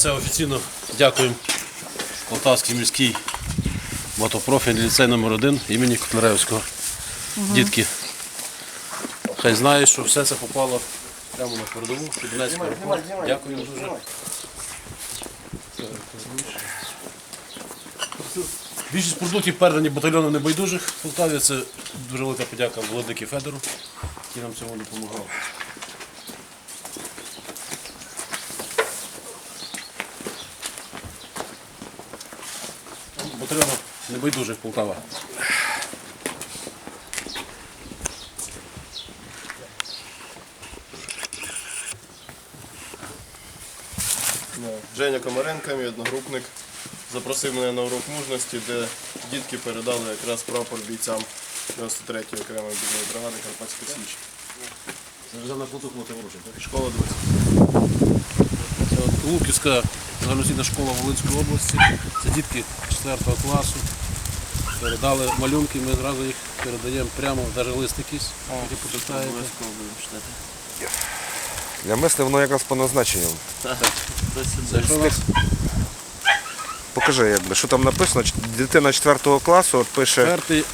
це офіційно дякуємо Полтавський міський мотопрофільний ліцей номер 1 імені Котляревського. Дітки. Хай знають, що все це попало прямо на передову під. Дякуємо дуже. Більшість продуктів передані батальйону небайдужих в Полтаві. Це дуже велика подяка Володикі Федору, який нам цьому допомагав. Батальйону небайдужих Полтава. Женя Комаренко, мій одногрупник, запросив мене на урок мужності, де дітки передали якраз прапор бійцям 93-ї окремої бідної бригади Карпатської Січі. Державна платух мотоворожень, так? Школа 20. Це Луківська загальноосвітня школа Волинської області. Це дітки 4 класу. Передали малюнки, ми зразу їх передаємо прямо, навіть лист якийсь, який почитаєте. Для мисли воно якраз по назначенню. Це що у нас? Покажи, якби, що там написано. Ч- Дитина 4 класу от пише Четвертий,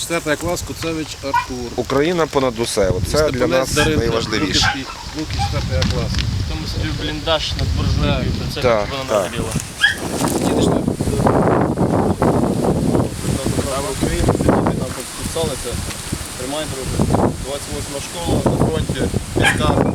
четвертий клас Куцевич Артур. Україна понад усе. Це для нас найважливіше. Луків 4 клас. Тому собі бліндаж над буржуйкою, то це Так, вона Там це діти нам підписали, це ремайдер. 28 школа на фронті.